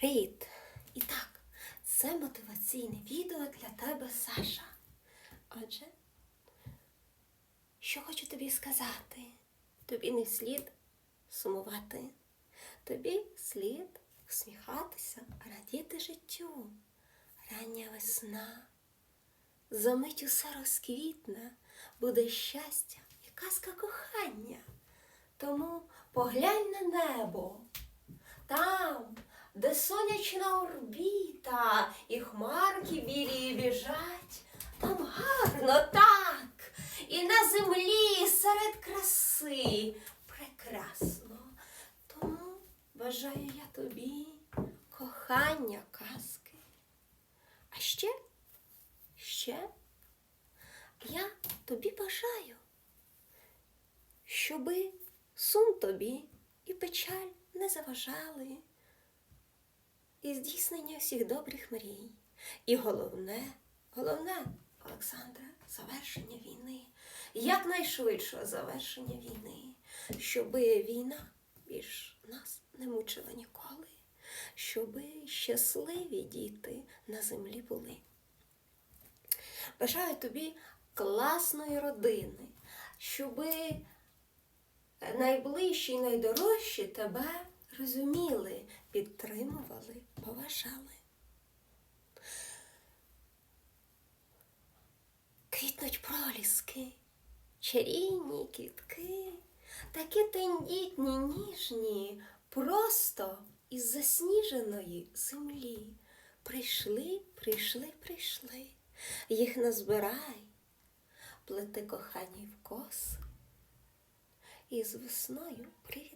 Привіт! І так, це мотиваційне відео для тебе, Саша. Отже, що хочу тобі сказати? Тобі не слід сумувати. Тобі слід усміхатися, радіти життю. Рання весна. За мить усе розквітне, буде щастя і казка кохання. Тому поглянь на небо. Там, де сонячна орбіта і хмарки білі біжать, там гарно так, і на землі серед краси прекрасно. Тому бажаю я тобі кохання казки. А ще, ще я тобі бажаю, щоби сум тобі і печаль не заважали, здійснення всіх добрих мрій. І головне, головне, Олександре, завершення війни, якнайшвидшого завершення війни, щоби війна більш нас не мучила ніколи, щоби щасливі діти на землі були. Бажаю тобі класної родини, щоби найближчі і найдорожчі тебе розуміли, підтримували, поважали. Квітнуть проліски, чарівні квітки, такі тендітні, ніжні, просто із засніженої землі. Прийшли, прийшли, прийшли, їх назбирай, плети кохані в коси і з весною привітай.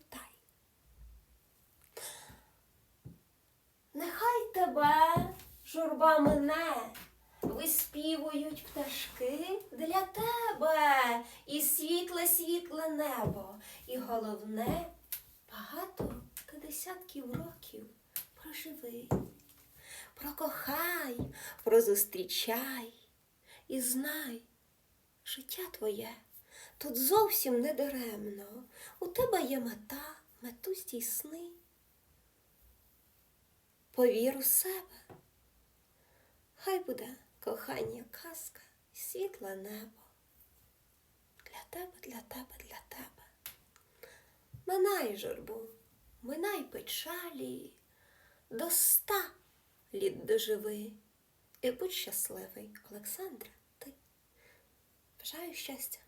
Тебе журба мине, виспівують пташки для тебе і світле світле небо, і головне багато та десятків років проживи. Прокохай, прозустрічай і знай, життя твоє тут зовсім не даремно. У тебе є мета, мету здійсни. Повір у себе. Хай буде кохання казка і світле небо. Для тебе, для тебе, для тебе. Минай журбу, минай печалі, до ста літ доживи. І будь щасливий, Олександре, ти. Бажаю щастя.